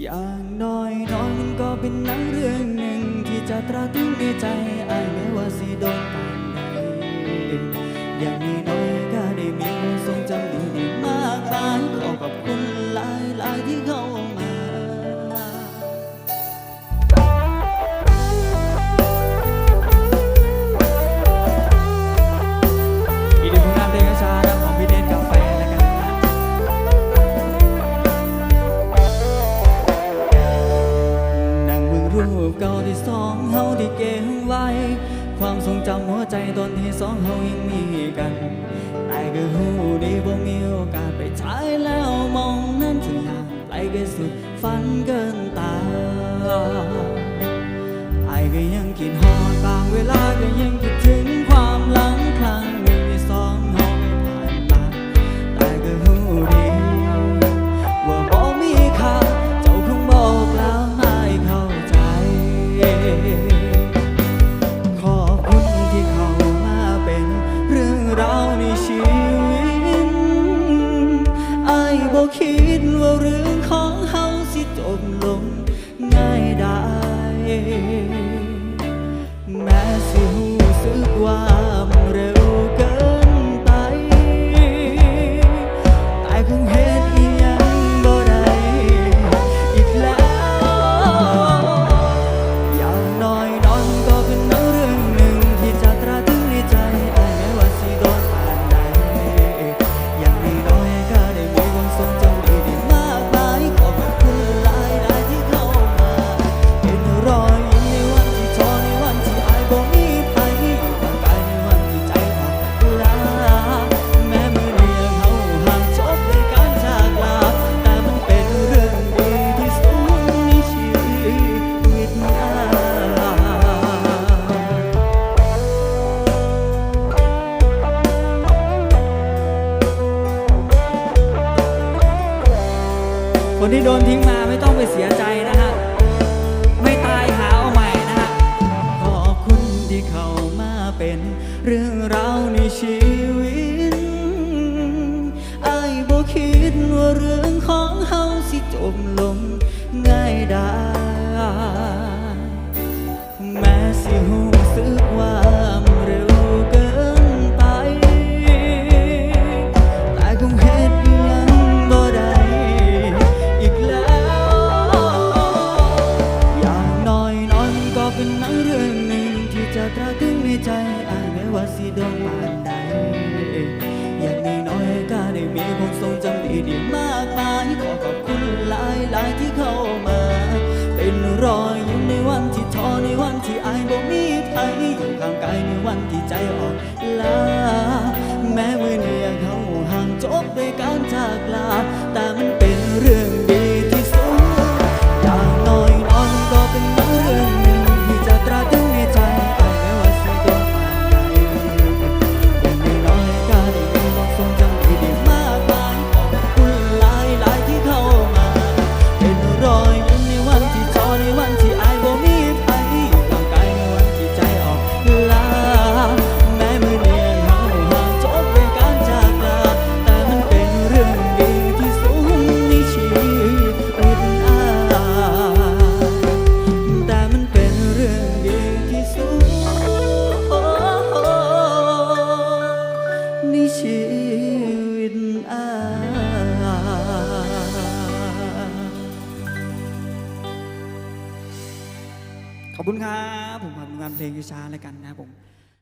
อย่างน้อยน้อยมันก็เป็นหนังเรื่องหนึ่งที่จะตราตรึงในใจไอ้แม้ว่าสิโด ความทรงจำหัวใจตอนที่สองเฮายังมีกัน แต่ก็หูดีบ่มีโอกาสไปใช้แล้วมองนั้นถึงห่างไกลก็สุดฝันเกินตาไอ้ก็ยังคิดฮอดบางเวลาก็ยังคิดถึง ชีวิตไอ้บ่คิดว่าเรื่องของเฮาสิจบลงง่ายได้แม้สิหูสึกว่า คนที่โดนทิ้งมาไม่ต้องไปเสียใจนะฮะ ไม่ตายหาเอาใหม่นะฮะ ขอบคุณที่เข้ามาเป็นเรื่องราวในชีวิตไอ้บ่คิดว่าเรื่องของเฮาสิจบลงง่ายได้แม้สิหู หนังเรื่องหนึ่งที่จะตราตรึงในใจอายแม้ว่าสิโดนปานใดอย่างน้อยก็ได้มีความทรงจำดีๆมากมายขอขอบคุณหลายๆที่เข้ามา เป็นรอยยิ้มในวันที่ท้อในวันที่อายบ่มีใครอยู่ข้างกายในวันที่ใจอ่อนล้าแม้มือนี้ยังเขาห่างจบด้วยการจากลา ขอบคุณครับผมทำงานเพลงช้าแล้วกันนะครับผม